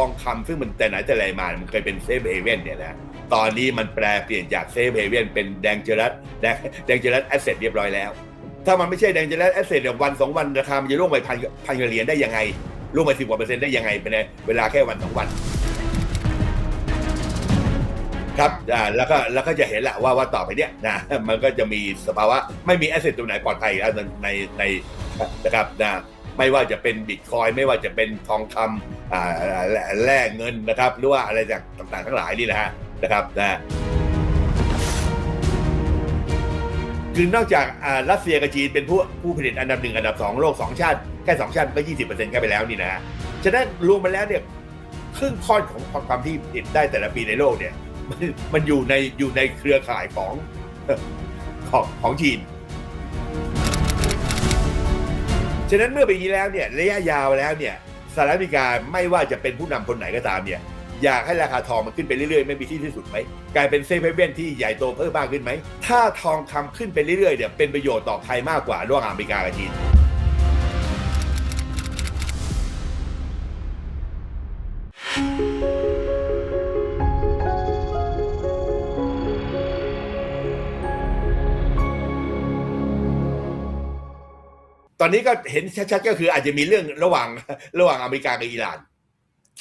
องคำซึ่งมันแต่ไหนแต่ไรมา มันเคยเป็นเซฟเฮเว่นเนี่ยนะตอนนี้มันแปลเปลี่ยนจากเซฟเฮเว่นเป็นแดงเจอรัสแดงเจอรัสแอสเซทเรียบร้อยแล้ว ถ้ามันไม่ใช่แดงเจอรัสแอสเซทเนี่ยวันสองวันราคามันจะร่วงไปพันพันเหรียญได้ยังไงร่วงไปสิบกว่าเปอร์เซ็นต์ได้ยังไงไปในเวลาแค่วันสองวันครับอ่าแล้วก็แล้วก็จะเห็นแหละว่าว่าต่อไปเนี้ยนะมันก็จะมีสภาวะไม่มีแอสเซทตัวไหนปลอดภัยแล้วในในนะครับนะ ไม่ว่าจะเป็นบิตคอยไม่ว่าจะเป็นทองคำแลแลกเงินนะครับ หรือว่าอะไรจากต่างๆทั้งหลายนี่นะฮะนะครับนะคือนอกจากอ่ารัสเซียกับจีนเป็นผู้ผู้ผลิตอันดับหนึ่งอันดับสองโลกสองชาติ แค่สองชาติก็ยี่สิบเปอร์เซ็นต์แค่ไปแล้วนี่นะฮะฉะนั้นรวมมาแล้วเนี่ยครึ่งค่อนของความที่ผลิตได้แต่ละปีในโลกเนี่ยมันมันอยู่ในอยู่ในเครือข่ายของของของจีน ฉะนั้นเมื่อเป็นอย่างนี้แล้วเนี่ยระยะยาวแล้วเนี่ยสหรัฐอเมริกาไม่ว่าจะเป็นผู้นำคนไหนก็ตามเนี่ยอยากให้ราคาทองมันขึ้นไปเรื่อยๆ ไม่มีที่ที่สุดไหมกลายเป็นเซฟเฮเว่นที่ใหญ่โตเพิ่มมากขึ้นไหม ถ้าทองคำขึ้นไปเรื่อยๆเนี่ยเป็นประโยชน์ต่อใครมากกว่าระหว่างอเมริกากับจีนต อนนี้ก็เห็นชัดๆก็คืออาจจะมีเรื่องระหว่างระหว่างอเมริกากับอิหร่าน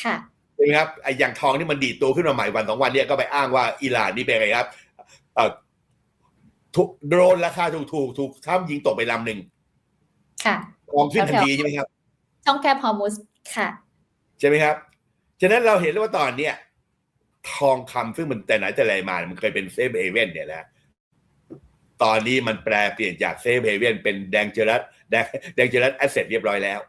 ค่ะใช่ไหมครับไอ้อย่างทองที่มันดีดตัวขึ้นมาใหม่วันสองวันเนี่ยก็ไปอ้างว่าอิหร่านนี่เป็นไงครับเอ่อถูกโดรนราคาถูกถูกถูกท้ามยิงตกไปลำหนึ่งค่ะทองขึ้นทันทีใช่ไหมครับ ช่องแคบฮอร์มุสค่ะ ใช่ไหมครับ ฉะนั้นเราเห็นแล้วว่าตอนเนี้ยทองคำซึ่งมันแต่ไหนแต่ไรมา มันเคยเป็นเซฟเฮเว่นเนี่ยนะ ตอนนี้มันแปลเปลี่ยนจากเซฟเฮเว่นเป็นแดงเจอรัสแดงแดงเจอรัสแอสเซทเรียบร้อยแล้ว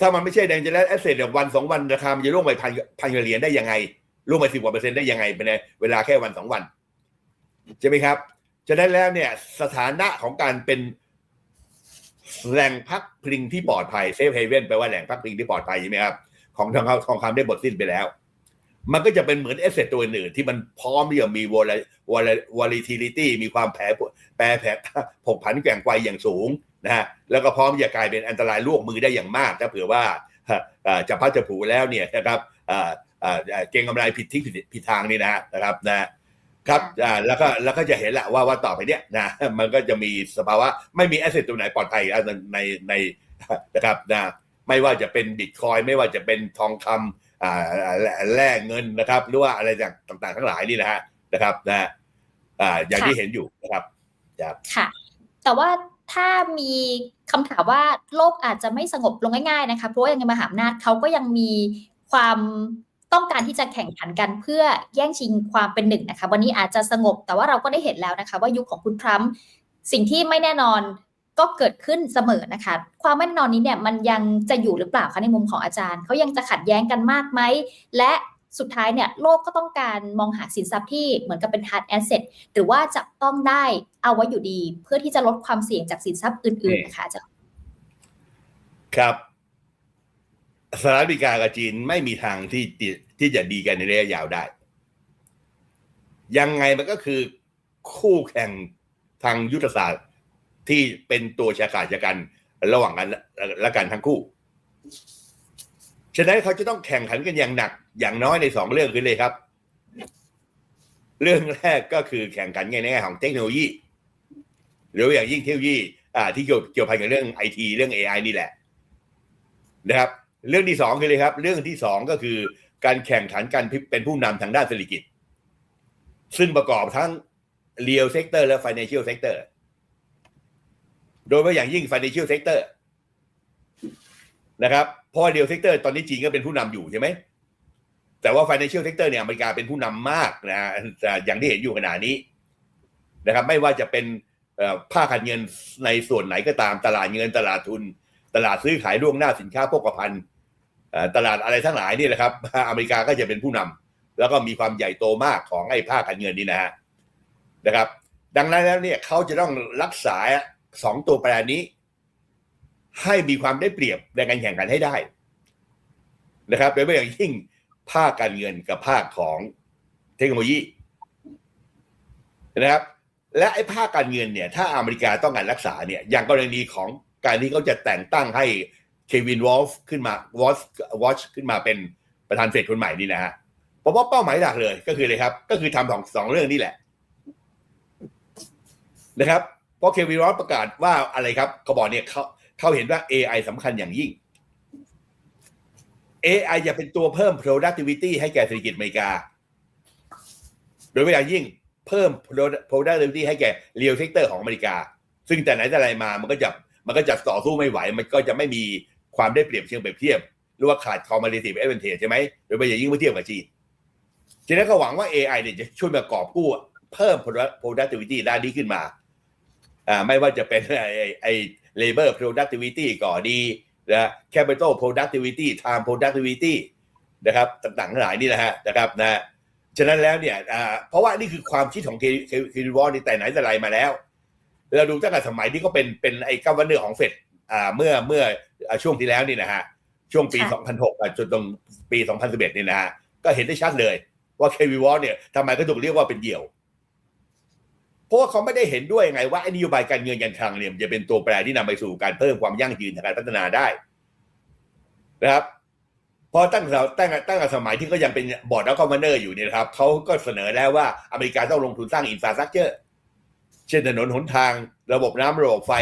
ถ้ามันไม่ใช่แดงเจอรัสแอสเซทเนี่ยวันสองวันราคามันจะร่วงไปพันพันเหรียญได้ยังไงร่วงไปสิบกว่าเปอร์เซ็นต์ได้ยังไงไปในเวลาแค่วันสองวันใช่ไหมครับฉะนั้นแล้วเนี่ยสถานะของการเป็นแหล่งพักพิงที่ปลอดภัยเซฟเฮเว่นแปลว่าแหล่งพักพิงที่ปลอดภัยใช่ไหมครับของทองคำทองคำได้หมดสิ้นไปแล้ว มันก็จะเป็นเหมือนเอสเซทตัวอื่นๆที่มันพร้อมที่จะมี volatility มีความแผรแปรแผรผกผันแกว่งไกวอย่างสูงนะฮะแล้วก็พร้อมที่จะกลายเป็นอันตรายลวกมือได้อย่างมากถ้าเผื่อว่าจะพัดจะผูแล้วเนี่ยนะครับเก่งกำไรผิดที่ผิดผิดทางนี่นะนะครับนะครับแล้วก็แล้วก็จะเห็นแหละว่าว่าต่อไปเนี่ยนะมันก็จะมีสภาวะไม่มีแอสเซทตัวไหนปลอดภัยในในนะครับนะไม่ว่าจะเป็นบิตคอยไม่ว่าจะเป็นทองคำอ่า แลกเงินนะครับ หรือว่าอะไรจากต่างๆ ทั้งหลายนี่นะฮะนะครับนะอ่าอย่างที่เห็นอยู่นะครับค่ะ แต่ว่าถ้ามีคำถามว่าโลกอาจจะไม่สงบลงง่ายๆนะคะเพราะว่ายังไงมหาอำนาจเขาก็ยังมีความต้องการที่จะแข่งขันกันเพื่อแย่งชิงความเป็นหนึ่งนะคะ วันนี้อาจจะสงบแต่ว่าเราก็ได้เห็นแล้วนะคะ ว่ายุคของคุณทรัมป์สิ่งที่ไม่แน่นอน ก็เกิดขึ้นเสมอนะคะ ความไม่แน่นอนนี้เนี่ยมันยังจะอยู่หรือเปล่าคะในมุมของอาจารย์เขายังจะขัดแย้งกันมากไหมและสุดท้ายเนี่ยโลกก็ต้องการมองหาสินทรัพย์ที่เหมือนกับเป็น hard asset หรือว่าจับต้องได้เอาไว้อยู่ดี เพื่อที่จะลดความเสี่ยงจากสินทรัพย์อื่นๆนะคะอาจารย์ครับสหรัฐอเมริกากับจีนไม่มีทางที่ที่ที่จะดีกันในระยะยาวได้ ยังไงมันก็คือคู่แข่งทางยุทธศาสตร์ ที่เป็นตัวชะกาจกันระหว่างกันและกันทั้งคู่ ฉะนั้นเขาจะต้องแข่งขันกันอย่างหนัก อย่างน้อยในสองเรื่องคือเลยครับ เรื่องแรกก็คือแข่งขันในแง่ของเทคโนโลยี หรืออย่างยิ่งเทคโนโลยีที่เกี่ยวเกี่ยวพันกับเรื่องไอทีเรื่อง AI นี่แหละ นะครับ เรื่องที่สองคือเลยครับ เรื่องที่สองก็คือการแข่งขันกันเป็นผู้นำทางด้านเศรษฐกิจ ซึ่งประกอบทั้ง real sector และ financial sector โดยเฉพาะอ โดย่างยิ่ง financial sector นะครับเพราะว่า real sector ตอนนี้จีนก็เป็นผู้นำอยู่ใช่ไหมแต่ว่า financial sector เนี่ยอเมริกาเป็นผู้นำมากนะอย่างที่เห็นอยู่ขณะนี้นะครับ ไม่ว่าจะเป็นภาคการเงินในส่วนไหนก็ตามตลาดเงินตลาดทุน ตลาดซื้อขายล่วงหน้าสินค้าโภคภัณฑ์ตลาดอะไรทั้งหลายนี่แหละครับ อเมริกาก็จะเป็นผู้นำแล้วก็มีความใหญ่โตมากของไอ้ภาคการเงินนี่นะฮะนะครับ ดังนั้นแล้วเนี่ยเขาจะต้องรักษา สองตัวแปรนี้ ให้มีความได้เปรียบในการแข่งขันให้ได้ นะครับโดยเฉพาะอย่างยิ่งภาคการเงินกับภาคของเทคโนโลยีนะครับ และไอ้ภาคการเงินเนี่ย ถ้าอเมริกาต้องการรักษาเนี่ย อย่างกรณีของการที่เขาจะแต่งตั้งให้เควินวอลฟ์ขึ้นมาวอชวอชขึ้นมาเป็นประธานเฟดคนใหม่นี่นะฮะผมว่าเป้าหมายหลักเลยก็คือเลยครับ ก็คือทำสองสองเรื่องนี้แหละนะครับ เพราะเควินวอลฟ์ประกาศว่าอะไรครับเขาบอกเนี่ยเขาเขาเห็นว่า AI สำคัญอย่างยิ่ง AI จะเป็นตัวเพิ่ม productivity ให้แก่เศรษฐกิจอเมริกา โดยเฉพาะอย่างยิ่งเพิ่ม productivity ให้แก่ real sector ของอเมริกา ซึ่งแต่ไหนแต่ไรมามันก็จะมันก็จะต่อสู้ไม่ไหว มันก็จะไม่มีความได้เปรียบเชิงเปรียบเทียบ หรือว่าขาด competitive advantage ใช่ไหมโดยเฉพาะอย่างยิ่งเมื่อเทียบกับจีนฉะนั้นก็หวังว่า AI เนี่ยจะช่วยมากอบกู้เพิ่ม productivity ด้านนี้ขึ้นมา ไม่ว่าจะเป็นไอ้ไอ้ labor productivity ก่อดีนะ capital productivity time productivity นะครับต่างๆทั้งหลายนี่นะฮะนะครับนะฉะนั้นแล้วเนี่ยอ่าเพราะว่านี่คือความคิดของเคคินวอลนี่แต่ไหนแต่ไรมาแล้ว เราดูตั้งแต่สมัยที่เขาเป็นเป็นไอ้กัฟเนอร์ของเฟดอ่าเมื่อเมื่ออ่าช่วงที่แล้วนี่นะฮะช่วงปีค่ะ2006อะจนตรงปี 2011นี่นะฮะก็เห็นได้ชัดเลยว่าเควิวอลเนี่ยทำไมก็ถูกเรียกว่าเป็นเหยี่ยว เพราะว่าเขาไม่ได้เห็นด้วยไงว่าไอ้นโยบายการเงินการคลังเนี่ยจะเป็นตัวแปรที่นำไปสู่การเพิ่มความยั่งยืนทางการพัฒนาได้นะครับพอตั้งแต่ตั้งตั้งแต่สมัยที่ก็ยังเป็นบอร์ดแล้วก็มาเนอร์อยู่เนี่ยครับเขาก็เสนอแล้วว่าอเมริกาต้องลงทุนสร้างอินฟราสตรักเจอร์เช่นถนนหนทาง ระบบน้ำระบบไฟ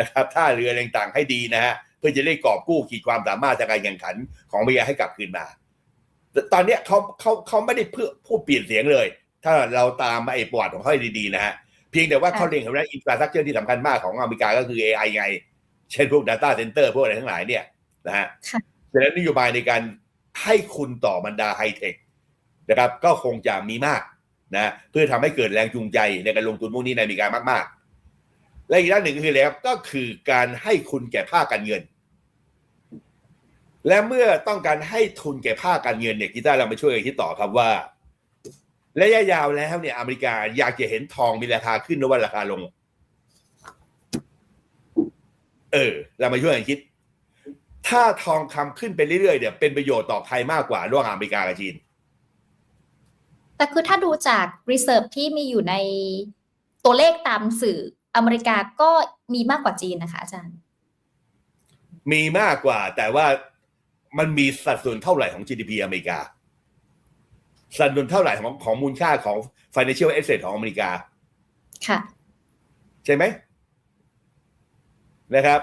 นะครับท่าเรืออรต่างๆให้ดีนะฮะเพื่อจะได้กอบกู้ขีดความสามารถทางการแข่งขันของอเมริกาให้กลับคืนมาแต่ตอนนี้เขาเขาเขาไม่ได้เพื่อพูดเปลี่ยนเสียงเลย ถ้าเราตามไอ้ประวัติของเขาให้ดีๆนะฮะเพียงแต่ว่าค่ะเขาเรียนคำว่าอินฟราสตรักเจอร์ที่สำคัญมากของอเมริกาก็คือ AI ไง เช่นพวก Data Center พวกอะไรทั้งหลายเนี่ยนะฮะค่ะฉะนั้นนโยบายในการให้คุณต่อบรรดาไฮเทคนะครับก็คงจะมีมากนะเพื่อทำให้เกิดแรงจูงใจในการลงทุนพวกนี้ในอเมริกามาก ๆ และอีกด้านหนึ่งก็คืออะไรครับก็คือการให้คุณแก่ภาคการเงิน และเมื่อต้องการให้ทุนแก่ภาคการเงินเนี่ยกีตาร์เรามาช่วยกันคิดต่อครับว่า ระยะยาวแล้วเนี่ยอเมริกาอยากจะเห็นทองมีราคาขึ้นหรือว่าราคาลง เออ เรามาช่วยกันคิด ถ้าทองคำขึ้นไปเรื่อยๆเนี่ยเป็นประโยชน์ต่อใครมากกว่าระหว่างอเมริกากับจีน แต่คือถ้าดูจาก reserve ที่มีอยู่ในตัวเลขตามสื่ออเมริกาก็มีมากกว่าจีนนะคะ อาจารย์ มีมากกว่าแต่ว่ามันมีสัดส่วนเท่าไหร่ของ GDP อเมริกา สัดส่วนเท่าไหร่ของของมูลค่าของ financial asset ของอเมริกา ค่ะ ใช่ไหมนะครับ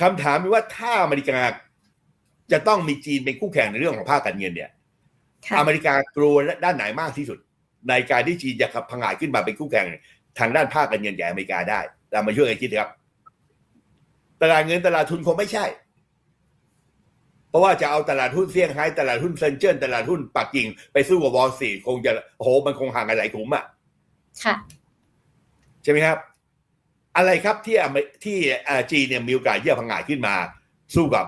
คำถามมีว่าถ้าอเมริกาจะต้องมีจีนเป็นคู่แข่งในเรื่องของภาคการเงินเนี่ยค่ะอเมริกากลัวด้านไหนมากที่สุด ในการที่จีนจะขับพังอาจขึ้นมาเป็นคู่แข่งทางด้านภาคการเงินแก่อเมริกาได้เรามาช่วยกันคิดครับ ตลาดเงินตลาดทุนคงไม่ใช่ เพราะว่าจะเอาตลาดหุ้นเซี่ยงไฮ้ตลาดหุ้นเซินเจิ้นตลาดหุ้นปักกิ่ง ไปสู้กับวอลซีคงจะโอ้โหมันคงห่างกันหลายขุมอะค่ะ ใช่ไหมครับ อะไรครับที่อเมที่อ่าจีนเนี่ยมีโอกาสที่จะพังอาจขึ้นมา สู้กับ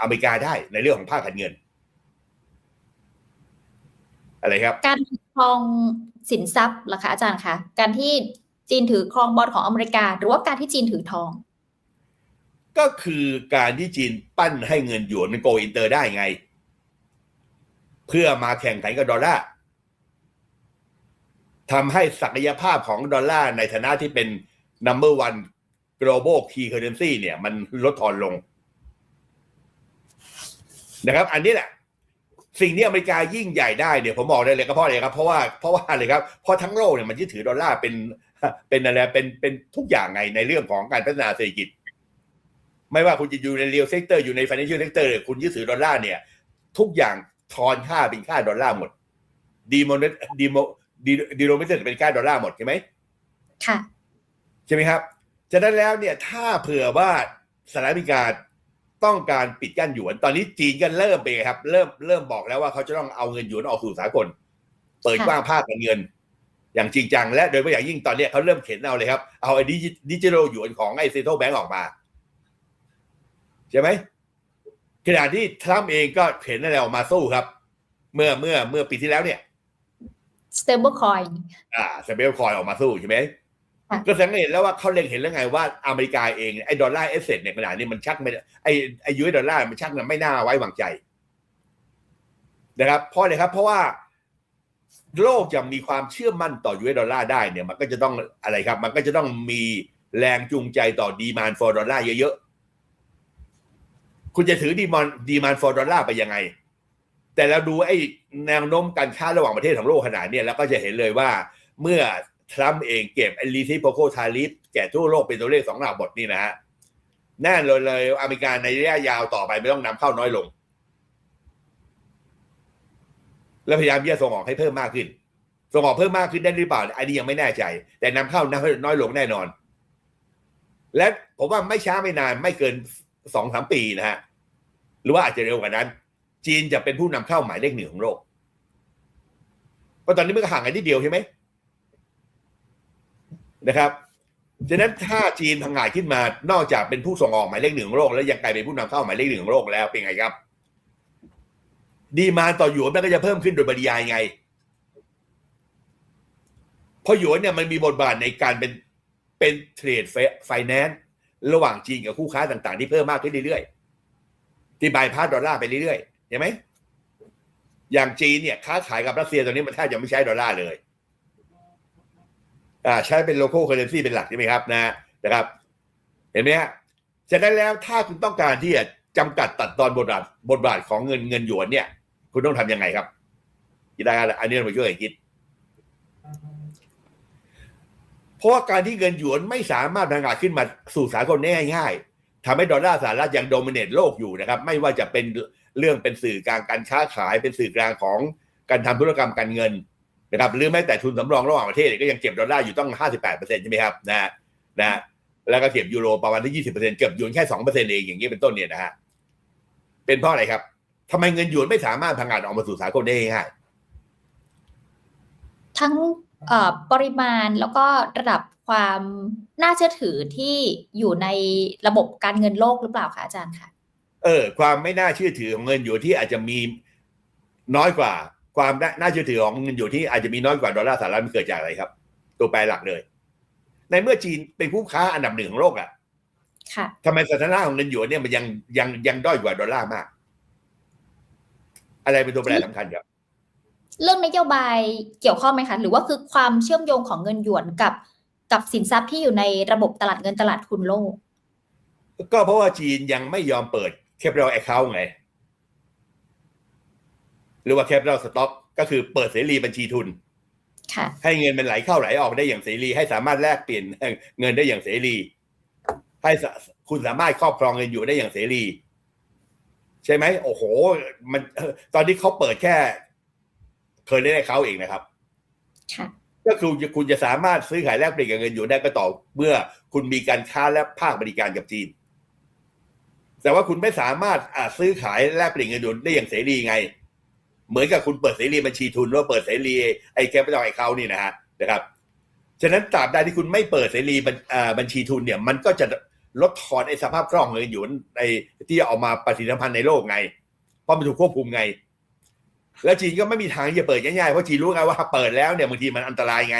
อเมริกาได้ในเรื่องของภาคการเงิน อะไรครับ การถือครองสินทรัพย์เหรอคะอาจารย์คะการที่จีนถือครองบอลของอเมริกา หรือว่าการที่จีนถือทอง ก็คือการที่จีนปั้นให้เงินหยวนมันโกอินเตอร์ได้ไง เพื่อมาแข่งขันกับดอลลาร์ทำให้ศักยภาพของดอลลาร์ในฐานะที่เป็น number one global key currency เนี่ย มันลดทอนลง นะครับ อันนี้แหละ สิ่งที่อเมริกายิ่งใหญ่ได้เนี่ยผมบอกได้เลยก็เพราะอะไรครับ เพราะว่าเพราะว่าอะไรครับเพราะทั้งโลกเนี่ยมันยึดถือดอลลาร์เป็นเป็นอะไรเป็นเป็นทุกอย่างไงในเรื่องของการพัฒนาเศรษฐกิจ ไม่ว่าคุณจะอยู่ในเรียลเซกเตอร์อยู่ใน financial sector เนี่ยคุณยึดถือดอลลาร์เนี่ย ทุกอย่างทอนค่าเป็นค่าดอลลาร์หมดดีโมเนดีโมดีดีโนมิเตอร์เป็นค่าดอลลาร์หมดใช่ไหมค่ะใช่ไหมครับฉะนั้นแล้วเนี่ยถ้าเผื่อว่าสหรัฐอเมริกาต้องการปิดกั้นหยวน ตอนนี้จีนก็เริ่มไปครับ เริ่มเริ่มบอกแล้วว่าเขาจะต้องเอาเงินหยวนออกสู่สากล เปิดค่ะกว้างภาคการเงิน อย่างจริงจังและโดยเฉพาะอย่างยิ่งตอนเนี้ยเขาเริ่มเข็นเอาเลยครับ เอาไอ้ดิจิดิจิทัลหยวนของไอ้เซ็นทรัลแบงก์ออกมา ใช่ไหมขณะที่ทรัมป์เองก็เข็นอะไรออกมาสู้ครับ เมื่อเมื่อเมื่อปีที่แล้วเนี่ย stable coin อ่าสเปลคอยออกมาสู้ใช่ไหมค่ะก็แสดงให้เห็นแล้วว่าเขาเล็งเห็นแล้วไงว่าอเมริกาเองไอ้ดอลลาร์เอสเซทเนี่ยขนาดนี้มันชักไม่ได้ไอ้ไอ้ยูเอสดอลลาร์มันชักไม่น่าไว้วางใจนะครับเพราะอะไรครับ เพราะว่าโลกจะมีความเชื่อมั่นต่อยูเอสดอลลาร์ได้เนี่ย มันก็จะต้องอะไรครับ มันก็จะต้องมีแรงจูงใจต่อดีมานฟอร์ดอลลาร์เยอะ คุณจะถือดีมอนดีมานฟอร์ดอลลาร์ไปยังไง แต่เราดูไอ้แนวโน้มการค้าระหว่างประเทศของโลกขนาดเนี้ยแล้วก็จะเห็นเลยว่าเมื่อทรัมป์เองเก็บไอ้ลีซิโปโคทาริฟแก่ทั่วโลกเป็นตัวเลขสองหลักบทนี่นะฮะแน่นเลยเลยอเมริกาในระยะยาวต่อไปไม่ต้องนำเข้าน้อยลง แล้วพยายามที่จะส่งออกให้เพิ่มมากขึ้น ส่งออกเพิ่มมากขึ้นได้หรือเปล่าอันนี้ยังไม่แน่ใจ แต่นำเข้าน้อยลงแน่นอน และผมว่าไม่ช้าไม่นานไม่เกินสองสามปีนะฮะ หรือว่าอาจจะเร็วกว่านั้น จีนจะเป็นผู้นำเข้าหมายเลขหนึ่งของโลกเพราะตอนนี้มันก็ห่างกันนิดเดียวใช่ไหมนะครับฉะนั้นถ้าจีนพังงาดขึ้นมานอกจากเป็นผู้ส่งออกหมายเลขหนึ่งของโลกแล้วยังกลายเป็นผู้นำเข้าหมายเลขหนึ่งของโลกแล้วเป็นไงครับ ดีมาต่อหยวนมันก็จะเพิ่มขึ้นโดยปริยายไง เพราะหยวนเนี่ยมันมีบทบาทในการเป็นเป็นเทรดไฟแนนซ์ระหว่างจีนกับคู่ค้าต่างๆ ที่เพิ่มมากขึ้นเรื่อยๆ ที่บายพาสดอลลาร์ไปเรื่อยๆเห็นไหมอย่างจีนเนี่ยค้าขายกับรัสเซียตอนนี้มันแทบจะไม่ใช้ดอลลาร์เลยอ่าใช้เป็นโลโก้เคอร์เรนซีเป็นหลักใช่ไหมครับนะนะครับ เห็นไหมฮะฉะนั้นแล้วถ้าคุณต้องการที่จะจำกัดตัดตอนบทบาทบทบาทของเงินเงินหยวนเนี่ย คุณต้องทำยังไงครับคิดได้อันนี้เราช่วยคิด เพราะว่าการที่เงินหยวนไม่สามารถพังงาขึ้นมาสู่สากลได้ง่าย ทำให้ดอลลาร์สหรัฐยังโดมิเนตโลกอยู่นะครับ ไม่ว่าจะเป็นเรื่องเป็นสื่อกลางการค้าขาย เป็นสื่อกลางของการทำธุรกรรมการเงินนะครับหรือแม้แต่ทุนสำรองระหว่างประเทศก็ยังเก็บดอลลาร์อยู่ต้อง 58%ใช่ไหมครับนะนะแล้วก็เก็บยูโรประมาณที่ 20%เก็บยวนแค่ 2%เองอย่างนี้เป็นต้นเนี่ยนะฮะเป็นเพราะอะไรครับทำไมเงินหยวนไม่สามารถพังงาดออกมาสู่สากลได้ง่ายทั้งเอ่อปริมาณแล้วก็ระดับ ความน่าเชื่อถือที่อยู่ในระบบการเงินโลกหรือเปล่าคะอาจารย์คะเออ ความไม่น่าเชื่อถือของเงินอยู่ที่อาจจะมีน้อยกว่า ความน่าน่าเชื่อถือของเงินอยู่ที่อาจจะมีน้อยกว่าดอลลาร์สหรัฐมันเกิดจากอะไรครับ ตัวแปรหลักเลย ในเมื่อจีนเป็นผู้ค้าอันดับหนึ่งของโลกอะค่ะทำไมสถานะของเงินหยวนเนี่ยมันยังยังยังด้อยกว่าดอลลาร์มาก อะไรเป็นตัวแปรสำคัญครับเรื่องนโยบายเกี่ยวข้องไหมคะหรือว่าคือความเชื่อมโยงของเงินหยวนกับ กับสินทรัพย์ที่อยู่ในระบบตลาดเงินตลาดทุนโลก ก็เพราะว่าจีนยังไม่ยอมเปิด capital account ไง หรือว่า capital stock ก็คือเปิดเสรีบัญชีทุนค่ะให้เงินมันไหลเข้าไหลออกได้อย่างเสรี ให้สามารถแลกเปลี่ยนเงินได้อย่างเสรี ให้สะคุณสามารถครอบครองเงินอยู่ได้อย่างเสรี ใช่ไหมโอ้โห มันเอ่อตอนนี้เขาเปิดแค่เคยได้เขาเองนะครับ ค่ะ ก็คือคุณจะสามารถซื้อขายแลกเปลี่ยนกับเงินอยู่ได้ก็ต่อเมื่อคุณมีการค้าและภาคบริการกับจีน แต่ว่าคุณไม่สามารถอซื้อขายแลกเปลี่ยนเงินอยู่ได้อย่างเสรีไง เหมือนกับคุณเปิดเสรีบัญชีทุนหรือเปิดเสรีไอ้แคปิตอลไอเขานี่นะฮะนะครับ ฉะนั้นตราบใดที่คุณไม่เปิดเสรีบัญชีทุนเนี่ย มันก็จะลดทอนไอ้สภาพคล่องเงินอยู่ในที่เอามาปฏิสัมพันธ์ในโลกไง เพราะมันถูกควบคุมไง แล้วจีนก็ไม่มีทางที่จะเปิดง่ายๆเพราะจีนรู้ไงว่าเปิดแล้วเนี่ยบางทีมันอันตรายไง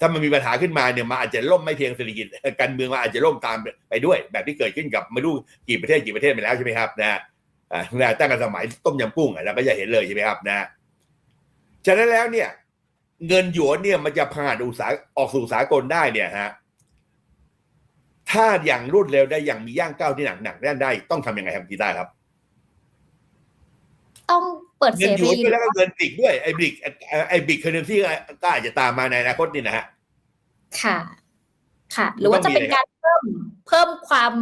ถ้ามันมีปัญหาขึ้นมาเนี่ยมันอาจจะล่มไม่เพียงเศรษฐกิจการเมืองมันอาจจะล่มตามไปด้วย แบบที่เกิดขึ้นกับไม่รู้กี่ประเทศกี่ประเทศไปแล้วใช่ไหมครับนะอ่าตั้งแต่สมัยต้มยำกุ้งอะเราก็จะเห็นเลยใช่ไหมครับนะฉะนั้นแล้วเนี่ย เงินหยวนเนี่ยมันจะผ่านอุตสาหออกสู่สากลได้เนี่ยฮะถ้าอย่างรวดเร็วได้อย่างมีย่างก้าวที่หนักหนักแน่นได้ ต้องทำยังไงครับกีตาร์ครับ ต้อง เปิดเสเงินหยรีวนด้วยแล้วก็เงินบริกด้วยไอ้บริกไอ้บริกเคอร์เรนซีก็อาจจะตามมาในอนาคตนี่นะฮะค่ะ ค่ะ หรือว่าจะเป็นการเพิ่มเพิ่มความ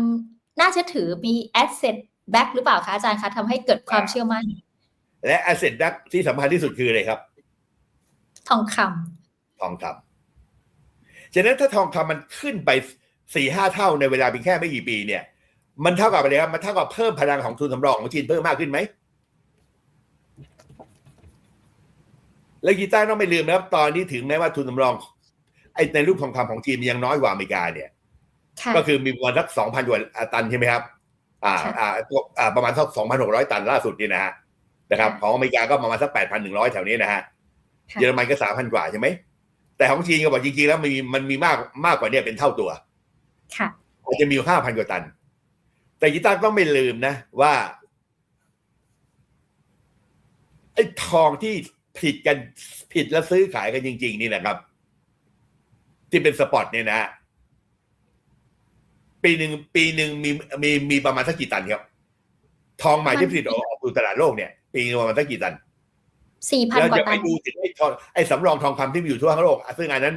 น่าเชื่อถือมี asset back หรือเปล่าคะอาจารย์คะทำให้เกิดความเชื่อมั่น และแอสเซทดักที่สำคัญที่สุดคืออะไรครับ ทองคำทองคำฉะนั้นถ้าทองคำมันขึ้นไปสี่ห้าเท่าในเวลาเพียงแค่ไม่กี่ปีเนี่ย มันเท่ากับอะไรครับ มันเท่ากับเพิ่มพลังของทุนสำรองของจีนเพิ่มมากขึ้นไหม แล้วกีตาร์ต้องไม่ลืมนะครับตอนนี้ถึงแม้ว่าทุนสำรองไอ้ในรูปทองคำของจีนมันยังน้อยกว่าอเมริกาเนี่ยค่ะก็คือมีประมาณสักสองพันกว่าตันใช่ไหมครับ อ่าค่ะอ่าอ่าประมาณสักสองพันหกร้อยตันล่าสุดนี่นะฮะนะครับ ของอเมริกาก็ประมาณสักแปดพันหนึ่งร้อยแถวนี้นะฮะค่ะเยอรมันก็สามพันกว่าใช่ไหมแต่ของจีนก็บอกจริงๆแล้วมันมีมันมีมากมากกว่าเนี่ยเป็นเท่าตัว ค่ะอาจจะมีห้าพันกว่าตัน แต่กีตาร์ต้องไม่ลืมนะว่าไอ้ทองที่ ผิดกันผิดแล้วซื้อขายกันจริง ๆ นี่แหละครับ ที่เป็นสปอตเนี่ยนะ ปีหนึ่งปีหนึ่งมีมีมีประมาณสักกี่ตันครับ ทองใหม่ที่ผลิตออกออกสู่ตลาดโลกเนี่ย ปีหนึงประมาณสักกี่ตันสี่พันแล้วกว่าจะตัไปนดูถึงไอ้ทองไอ้สำรองทองคำที่มีอยู่ทั่วทั้งโลกอะซึ่งอันนั้น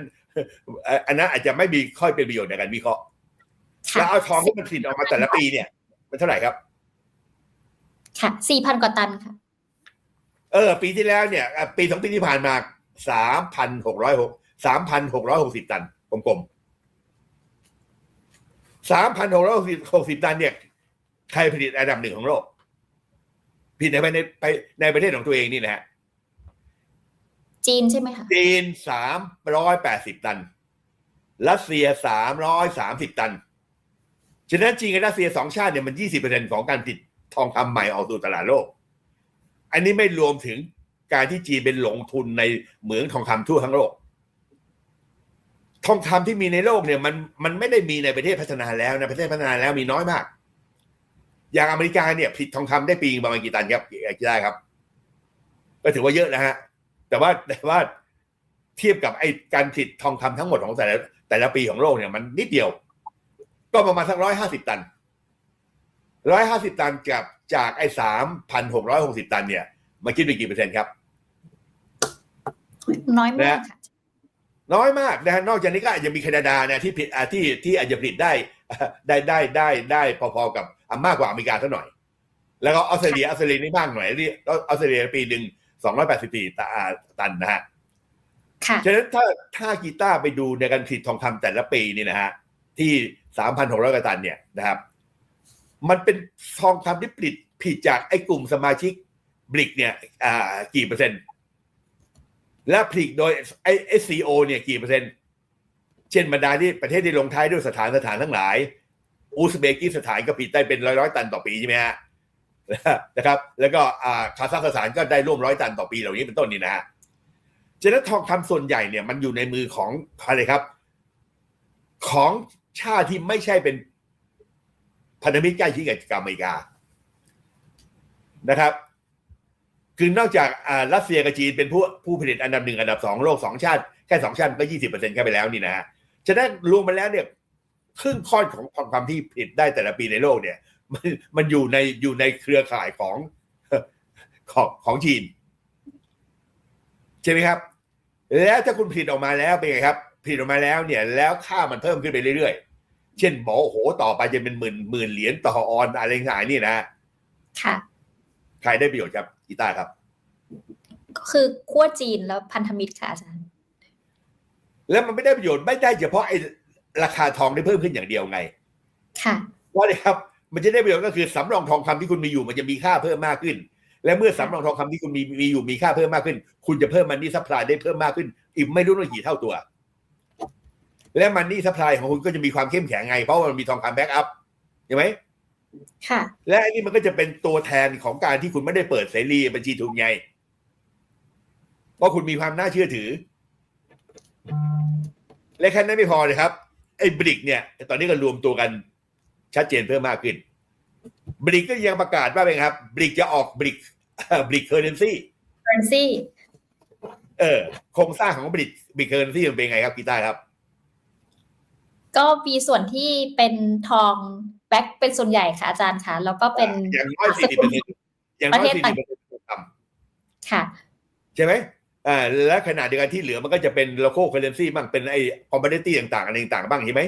เอ่ออันนั้นอาจจะไม่มีค่อยเป็นประโยชน์ในการวิเคราะห์ค่ะแล้วเอาทองที่มันผลิตออกมาแต่ละปีเนี่ย มันเท่าไหร่ครับ ค่ะสี่พันกว่าตันค่ะเออ ปีที่แล้วเนี่ยอะปีสองปีที่ผ่านมาสามพันหกร้อยหกสามพันหกร้อยหกสิบตันกลมๆสามพันหกร้อยหกสิบหกสิบตันเนี่ยใครผลิตอันดับหนึ่งของโลกผลิตในในไปในประเทศของตัวเองนี่นะฮะจีนใช่ไหมคะจีนสามร้อยแปดสิบตัน รัสเซียสามร้อยสามสิบตัน ฉะนั้นจีนกับรัสเซียสองชาติเนี่ยมันยี่สิบเปอร์เซ็นของการผลิตทองคำใหม่ออกสู่ตลาดโลก อันนี้ไม่รวมถึงการที่จีนเป็นลงทุนในเหมืองทองคำทั่วทั้งโลก ทองคำที่มีในโลกเนี่ยมันมันไม่ได้มีในประเทศพัฒนาแล้วนะประเทศพัฒนาแล้วมีน้อยมาก อย่างอเมริกาเนี่ยผลิตทองคำได้ปีประมาณกี่ตันครับกี่ได้ครับ ก็ถือว่าเยอะนะฮะ แต่ว่าแต่ว่าเทียบกับไอ้การผลิตทองคำทั้งหมดของแต่ละแต่ละปีของโลกเนี่ยมันนิดเดียว ก็ประมาณสักร้อยห้าสิบตันร้อยห้าสิบตันกับ จากไอ้สามพันหกร้อยหกสิบตันเนี่ยมาคิดเป็นกี่เปอร์เซ็นต์ครับ น้อยมากค่ะน้อยมากนะฮะนอกจากนี้ก็อาจจะมีแคนาดาเนี่ยที่ผลิตอ่าที่ที่อาจจะผลิตได้ได้ได้ได้ได้พอๆกับอะมากกว่าอเมริกาสักหน่อย แล้วก็ออสเตรเลียออสเตรเลียนี่มากหน่อยนี่ออสเตรเลียปีหนึ่งสองร้อยแปดสิบสี่ตันนะฮะค่ะฉะนั้นถ้าถ้ากีตาร์ไปดูในการผลิตทองคำแต่ละปีนี่นะฮะที่สามพันหกร้อยกว่าตันเนี่ยนะครับ มันเป็นทองคำที่ผลิตผลิตจากไอ้กลุ่มสมาชิกบริกเนี่ย อ่า กี่เปอร์เซ็นต์ และผลิตโดยไอ้ไอ้ซีโอเนี่ยกี่เปอร์เซ็นต์ เช่นบรรดาที่ประเทศที่ลงท้ายด้วยสถานสถานทั้งหลาย อุซเบกิสถานก็ผลิตได้เป็นร้อยร้อยตันต่อปีใช่ไหมฮะนะครับ แล้วก็อ่าคาซัคสถานก็ได้ร่วมร้อยตันต่อปีเหล่านี้เป็นต้นนี่นะฮะฉะนั้นทองคำส่วนใหญ่เนี่ยมันอยู่ในมือของอะไรครับ ของชาติที่ไม่ใช่เป็น พันธมิตรใกล้ชิดกับอเมริกานะครับ คือนอกจากอ่ารัสเซียกับจีนเป็นผู้ผู้ผลิตอันดับหนึ่งอันดับสองโลกสองชาติ แค่สองชาติก็ยี่สิบเปอร์เซ็นต์แค่ไปแล้วนี่นะฮะฉะนั้นรวมมาแล้วเนี่ยครึ่งค่อนของทองคำที่ผลิตได้แต่ละปีในโลกเนี่ย มันมันอยู่ในอยู่ในเครือข่ายของของของจีน ใช่ไหมครับ แล้วถ้าคุณผลิตออกมาแล้วเป็นไงครับผลิตออกมาแล้วเนี่ย แล้วค่ามันเพิ่มขึ้นไปเรื่อยๆ เช่นบอกโอ้โหต่อไปจะเป็นหมื่นหมื่นเหรียญต่อออนอะไรต่างๆนี่นะ ค่ะ ใครได้ประโยชน์ครับกีตาร์ครับ ก็คือขั้วจีนแล้วพันธมิตรค่ะอาจารย์ แล้วมันไม่ได้ประโยชน์ไม่ได้เฉพาะไอ้ราคาทองได้เพิ่มขึ้นอย่างเดียวไง ค่ะว่าเลยครับ มันจะได้ประโยชน์ก็คือสำรองทองคำที่คุณมีอยู่มันจะมีค่าเพิ่มมากขึ้น และเมื่อสำรองทองคำที่คุณมีมีอยู่มีค่าเพิ่มมากขึ้น คุณจะเพิ่มมันนี่ซัพพลายได้เพิ่มมากขึ้น อีกไม่รู้ว่ากี่เท่าตัว และมันนี่ซัพพลายของคุณก็จะมีความเข้มแข็งไง เพราะว่ามันมีทองคำแบ็กอัพใช่ไหมค่ะ และอันนี้มันก็จะเป็นตัวแทนของการที่คุณไม่ได้เปิดเสรีบัญชีทุนไงเพราะคุณมีความน่าเชื่อถือ และแค่นั้นไม่พอเลยครับไอ้บริกเนี่ย ตอนนี้ก็รวมตัวกันชัดเจนเพิ่มมากขึ้นบริกก็ยังประกาศว่าเป็นครับบริกจะออกบริกบริกเคอร์เรนซี currency เออโครงสร้างของบริกบริกเคอร์เรนซีมันเป็นไงครับกีตาร์ครับ ก็มีส่วนที่เป็นทองแบ็คเป็นส่วนใหญ่ค่ะอาจารย์ค่ะ แล้วก็เป็นอย่างน้อยสี่สิบเปอร์เซ็นต์อย่างน้อยประเทศสี่ต่าสิงบเปอร์เซ็นต์ทองคำค่ะ ใช่ไหมอ่าและขณะเดียวกันที่เหลือมันก็จะเป็น local currency บ้างเป็นไอ้ commodity ต่างๆอะไรต่างๆบ้างใช่ไหม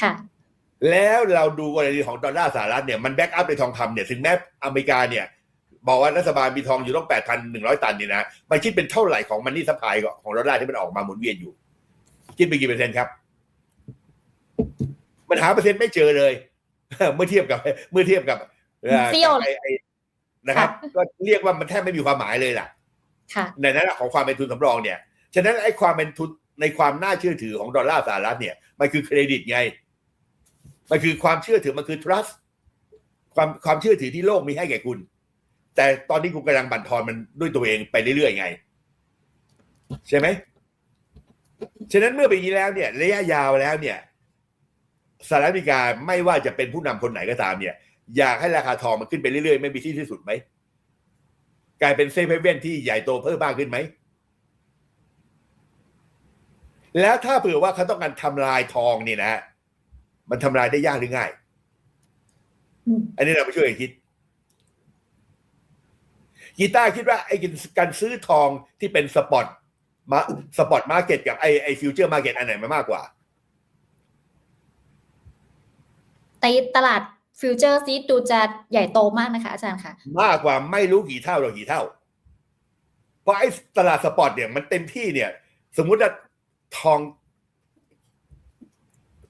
ค่ะ แล้วเราดูกรณีของดอลลาร์สหรัฐเนี่ยมันแบ็กอัพในทองคำเนี่ยถึงแม้อเมริกาเนี่ย บอกว่ารัฐบาลมีทองอยู่ต้อง8,100ตันนี่นะมันคิดเป็นเท่าไหร่ของมันนี่สปายของดอลลาร์ที่มันออกมาหมุนเวียนอยู่ คิดเป็นกี่เปอร์เซ็นต์ครับ มันหาเปอร์เซ็นต์ไม่เจอเลย เมื่อเทียบกับ เมื่อเทียบกับเอ่อเสี้ยวไอ้ไอ้นะครับค่ะก็เรียกว่ามันแทบไม่มีความหมายเลยล่ะค่ะในนั้นของความเป็นทุนสำรองเนี่ย ฉะนั้นไอ้ความเป็นทุนในความน่าเชื่อถือของดอลลาร์สหรัฐเนี่ย มันคือเครดิตไง มันคือความเชื่อถือมันคือ trust ความความเชื่อถือที่โลกมีให้แก่คุณ แต่ตอนนี้คุณกำลังบั่นทอนมันด้วยตัวเองไปเรื่อยๆไง ใช่ไหม ฉะนั้นเมื่อเป็นอย่างนี้แล้วเนี่ย ระยะยาวแล้วเนี่ย สหรัฐอเมริกาไม่ว่าจะเป็นผู้นำคนไหนก็ตามเนี่ย อยากให้ราคาทองมันขึ้นไปเรื่อยๆ ไม่มีที่ที่สุดไหมกลายเป็นเซฟเฮเว่นที่ใหญ่โตเพิ่มมากขึ้นไหม แล้วถ้าเผื่อว่าเขาต้องการทำลายทองนี่นะฮะมันทำลายได้ยากหรือง่ายอืมอันนี้เราไปช่วยกันคิด กีตาร์คิดว่าไอ้การซื้อทองที่เป็นสปอตมาสปอตมาร์เก็ตกับไอ้ไอ้ฟิวเจอร์มาร์เก็ตอันไหนมันมากกว่า ในตลาดฟิวเจอร์ซีดูจะใหญ่โตมากนะคะ อาจารย์ค่ะ มากกว่าไม่รู้กี่เท่าหรอกกี่เท่า เพราะไอ้ตลาดสปอร์ตเนี่ยมันเต็มที่เนี่ย สมมุติว่าทอง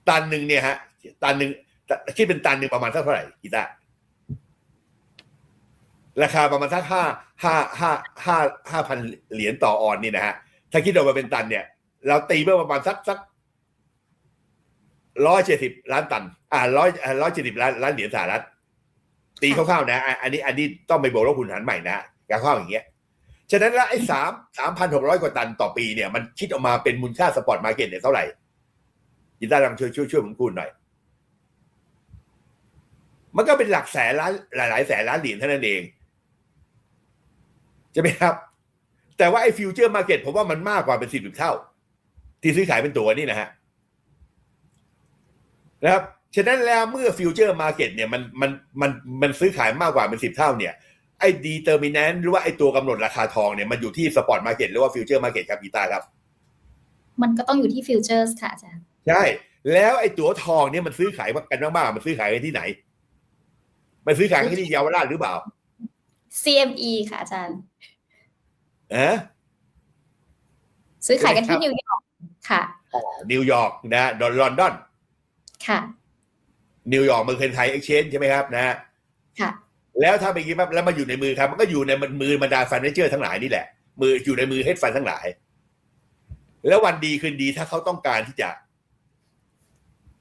ตันหนึ่งเนี่ยฮะ ตันหนึ่งคิดเป็นตันหนึ่งประมาณเท่าไหร่กีตาร์ราคาประมาณสักห้าห้าห้าห้าห้าพันเหรียญต่อออนนี่นะฮะ ถ้าคิดออกมาเป็นตันเนี่ย เราตีเมื่อประมาณสักสัก ร้อยเจ็ดสิบล้านตัน อ่าร้อยร้อยเจ็ดสิบล้านล้านเหรียญสหรัฐ ตีคร่าวๆนะ อันนี้อันนี้ต้องไปบวกลบคูณหารใหม่นะการคร่าวอย่างเงี้ย ฉะนั้นล้วไอ้สามสามพันหกร้อยกว่าตันต่อปีเนี่ย มันคิดออกมาเป็นมูลค่าสปอร์ตมาร์เก็ตเนี่ยเท่าไหร่ยินดีลองช่วยช่วยช่วยผมคูณหน่อย มันก็เป็นหลักแสนล้านหลาย ๆ แสนล้านเหรียญเท่านั้นเองใช่ไหมครับ แต่ว่าไอ้ฟิวเจอร์มาร์เก็ตผมว่ามันมากกว่าเป็นสิบเท่า ที่ซื้อขายเป็นตัวนี่นะฮะ นะครับฉะนั้นแล้วเมื่อฟิวเจอร์มาร์เก็ตเนี่ยมันมันมันมันซื้อขายมากกว่าเป็นสิบเท่าเนี่ยไอ้ดีเตอร์มินแนนหรือว่าไอ้ตัวกำหนดราคาทองเนี่ยมันอยู่ที่สปอร์ตมาร์เก็ตหรือว่าฟิวเจอร์มาร์เก็ตครับกีตาร์ครับ มันก็ต้องอยู่ที่ฟิวเจอร์สค่ะอาจารย์ใช่ แล้วไอ้ตัวทองเนี่ยมันซื้อขายกันมากๆมันซื้อขายกันที่ไหน มันซื้อขายกันที่เยาวราชหรือเปล่า CME ค่ะอาจารย์เอะซื้อขายกันที่นิวยอร์กค่ะนิวยอร์กนะลอนดอน ค่ะ นิวยอร์กเมืองเคนไทยเอ็กชแนนใช่ไหมครับนะค่ะ แล้วถ้าไปกินปั๊บแล้วมาอยู่ในมือครับ มันก็อยู่ในมือบรรดาฟันเจอร์ทั้งหลายนี่แหละ มืออยู่ในมือเฮดฟันทั้งหลาย แล้ววันดีคืนดีถ้าเขาต้องการที่จะ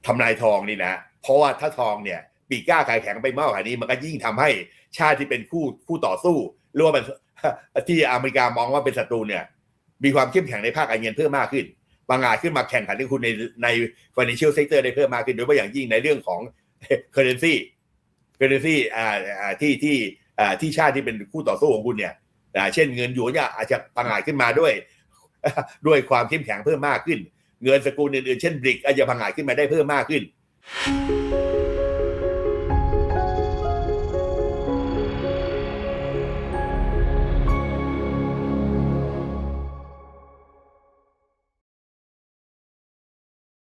ทำลายทองนี่นะ เพราะว่าถ้าทองเนี่ย ปีกกล้าขายแข็งไปมากกว่านี้ มันก็ยิ่งทำให้ชาติที่เป็นคู่คู่ต่อสู้หรือว่ามันที่อเมริกามองว่าเป็นศัตรูเนี่ย มีความเข้มแข็งในภาคการเงินเพิ่มมากขึ้น บางอาจขึ้นมาแข่งขันกับคุณในใน financial sector ได้เพิ่มมากขึ้นโดยเฉพาะอย่างยิ่งในเรื่องของ currency currency อ่าอ่าที่ที่อ่าที่ชาติที่เป็นคู่ต่อสู้ของคุณเนี่ยอ่าเช่นเงินหยวนเนี่ยอาจจะปังอาจขึ้นมาด้วยด้วยความเข้มแข็งเพิ่มมากขึ้น เงินสกุลอื่นๆเช่นบริกอาจจะพังอาจขึ้นมาได้เพิ่มมากขึ้น